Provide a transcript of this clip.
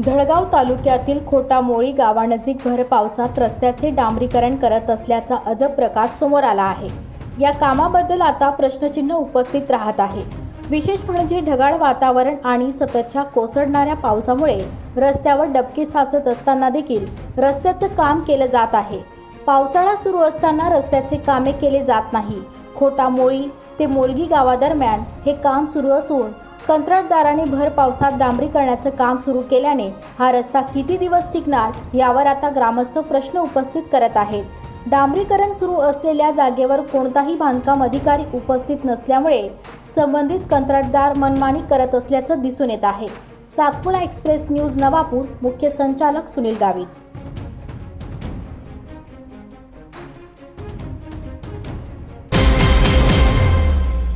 धडगाव तालुक्यातील खोटामोळी गावानजीक भर पावसात रस्त्याचे डांबरीकरण करत असल्याचा अजब प्रकार समोर आला आहे. या कामाबद्दल आता प्रश्नचिन्ह उपस्थित राहत आहे. विशेष म्हणजे ढगाळ वातावरण आणि सततच्या कोसळणाऱ्या पावसामुळे रस्त्यावर डबके साचत असताना देखील रस्त्याचं काम केलं जात आहे. पावसाळा सुरू असताना रस्त्याचे कामे केले जात नाही. खोटामोळी ते मोलगी गावादरम्यान हे काम सुरू असून कंत्राटदारांनी भर पावसात डांबरी करण्याचं काम सुरू केल्याने हा रस्ता किती दिवस टिकणार यावर आता ग्रामस्थ प्रश्न उपस्थित करत आहेत. डांबरीकरण सुरू असलेल्या जागेवर कोणताही बांधकाम अधिकारी उपस्थित नसल्यामुळे संबंधित कंत्राटदार मनमानी करत असल्याचं दिसून येत आहे. सातपुडा एक्सप्रेस न्यूज नवापूर मुख्य संचालक सुनील गावित.